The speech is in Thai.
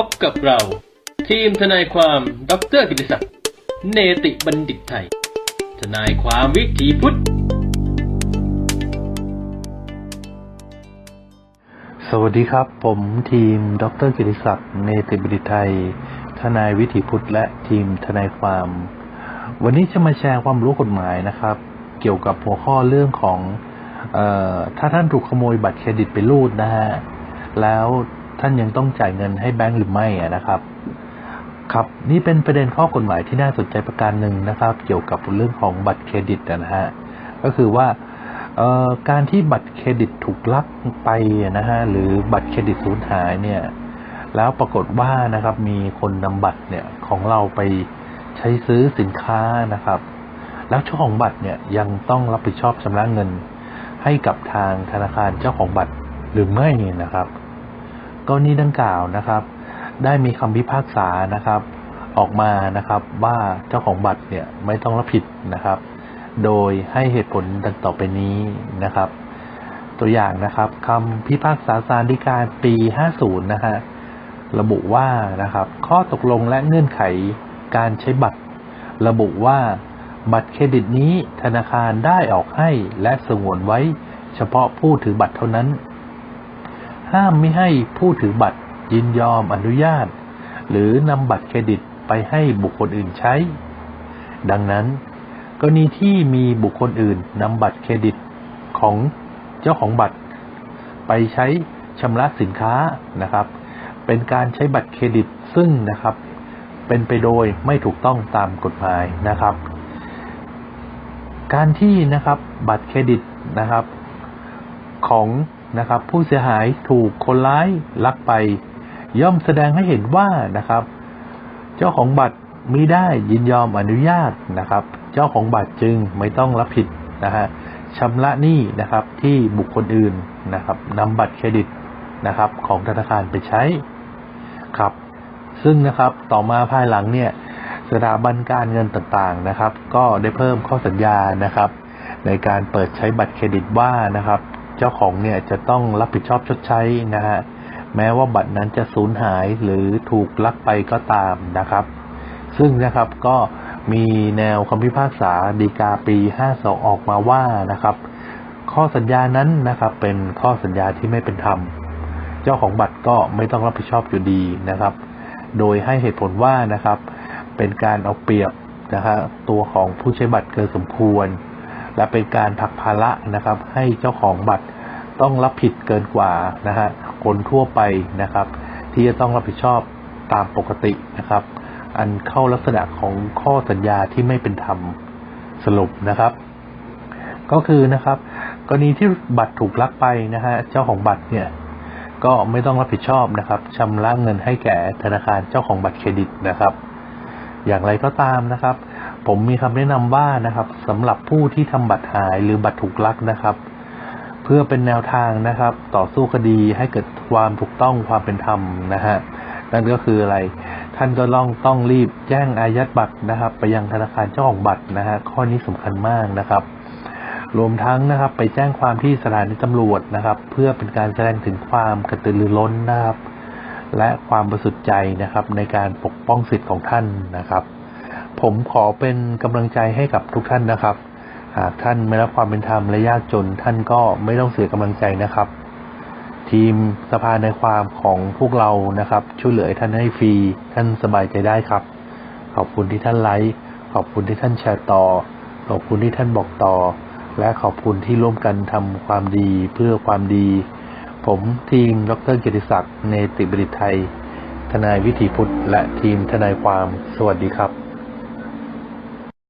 พบกับเรา ทีมทนายความดรกิติศักดิ์เนติบัณฑิตไทย ทนายความวิถีพุทธ สวัสดีครับ ผมทีมดรกิติศักดิ์เนติบัณฑิตไทย ทนายวิถีพุทธ และทีมทนายความ วันนี้จะมาแชร์ความรู้กฎหมายนะครับ เกี่ยวกับหัวข้อเรื่องของออถ้าท่านถูกขโมยบัตรเครดิตไปรูดนะฮะแล้ว ท่านยังต้องจ่ายเงินให้แบงก์หรือไม่อะนะครับ ครับนี่เป็นประเด็นข้อกฎหมายที่น่าสนใจประการหนึ่งนะครับ เกี่ยวกับเรื่องของบัตรเครดิตนะฮะก็คือว่าเอ่อการที่บัตรเครดิตถูกลักไปนะฮะหรือบัตรเครดิตสูญหายเนี่ย แล้วปรากฏว่านะครับมีคนนำบัตรเนี่ยของเราไปใช้ซื้อสินค้านะครับ แล้วเจ้าของบัตรเนี่ยยังต้องรับผิดชอบชำระเงินให้กับทางธนาคารเจ้าของบัตรหรือไม่นะครับ กรณีดังกล่าวนะครับ ได้มีคำพิพากษานะครับ ออกมานะครับว่าเจ้าของบัตรเนี่ยไม่ต้องรับผิดนะครับ โดยให้เหตุผลดังต่อไปนี้นะครับ ตัวอย่างนะครับคำพิพากษาศาลฎีกาปี 50 นะฮะระบุว่านะครับ ข้อตกลงและเงื่อนไขการใช้บัตร ระบุว่าบัตรเครดิตนี้ธนาคารได้ออกให้และสงวนไว้เฉพาะผู้ถือบัตรเท่านั้น ห้ามไม่ให้ผู้ถือบัตรยินยอมอนุญาต หรือนำบัตรเครดิตไปให้บุคคลอื่นใช้ ดังนั้นกรณีที่มีบุคคลอื่นนำบัตรเครดิตของเจ้าของบัตร ไปใช้ชำระสินค้านะครับ เป็นการใช้บัตรเครดิตซึ่งนะครับ เป็นไปโดยไม่ถูกต้องตามกฎหมายนะครับ การที่นะครับบัตรเครดิตนะครับ ของ นะครับ ผู้เสียหายถูกคนร้ายลักไป ย่อมแสดงให้เห็นว่านะครับ เจ้าของบัตรมิได้ยินยอมอนุญาตนะครับ เจ้าของบัตรจึงไม่ต้องรับผิดนะฮะชำระหนี้นะครับที่บุคคลอื่นนะครับนำบัตรเครดิตนะครับ ของธนาคารไปใช้ครับ ซึ่งนะครับต่อมาภายหลังเนี่ยสถาบันการเงินต่างๆนะครับ ก็ได้เพิ่มข้อสัญญานะครับ ในการเปิดใช้บัตรเครดิตว่านะครับ เจ้าของเนี่ยจะต้องรับผิดชอบชดใช้นะฮะแม้ว่าบัตรนั้นจะสูญหายหรือถูกลักไปก็ตามนะครับ ซึ่งนะครับก็มีแนวคำพิพากษาดีกาปี52ออกมาว่านะครับ ข้อสัญญานั้นนะครับ เป็นข้อสัญญาที่ไม่เป็นธรรม เจ้าของบัตรก็ไม่ต้องรับผิดชอบอยู่ดีนะครับ โดยให้เหตุผลว่านะครับ เป็นการเอาเปรียบนะครับตัวของผู้ใช้บัตรเกินสมควร และเป็นการผักภาระนะครับ ให้เจ้าของบัตรต้องรับผิดเกินกว่านะฮะคนทั่วไปนะครับ ที่จะต้องรับผิดชอบตามปกตินะครับ อันเข้าลักษณะของข้อสัญญาที่ไม่เป็นธรรมสรุปนะครับ ก็คือนะครับ กรณีที่บัตรถูกลักไปนะฮะเจ้าของบัตรเนี่ยก็ไม่ต้องรับผิดชอบนะครับชำระเงินให้แก่ธนาคารเจ้าของบัตรเครดิตนะครับ อย่างไรก็ตามนะครับ ผมมีคำแนะนำว่านะครับสำหรับผู้ที่ทำบัตรหายหรือบัตรถูกลักนะครับ เพื่อเป็นแนวทางนะครับ ต่อสู้คดีให้เกิดความถูกต้องความเป็นธรรมนะฮะนั่นก็คืออะไร ท่านก็ต้องต้องรีบแจ้งอายัดบัตรนะครับ ไปยังธนาคารเจ้าของบัตรนะฮะข้อนี้สำคัญมากนะครับรวมทั้งนะครับ ไปแจ้งความที่สถานีตำรวจนะครับ เพื่อเป็นการแสดงถึงความกระตือรือร้นนะครับ และความบริสุทธิ์ใจนะครับ ในการปกป้องสิทธิ์ของท่านนะครับ ผมขอเป็นกำลังใจให้กับทุกท่านนะครับ หากท่านไม่รับความเป็นธรรมและยากจน ท่านก็ไม่ต้องเสียกำลังใจนะครับ ทีมสภาในความของพวกเรานะครับ ช่วยเหลือท่านให้ฟรี ท่านสบายใจได้ครับ ขอบคุณที่ท่านไลค์ขอบคุณที่ท่านแชร์ต่อ ขอบคุณที่ท่านบอกต่อ และขอบคุณที่ร่วมกันทำความดีเพื่อความดี ผมทีมดรเกียรติศักดิ์เนติบริไทย ทนายวิถีพุทธและทีมทนายความสวัสดีครับ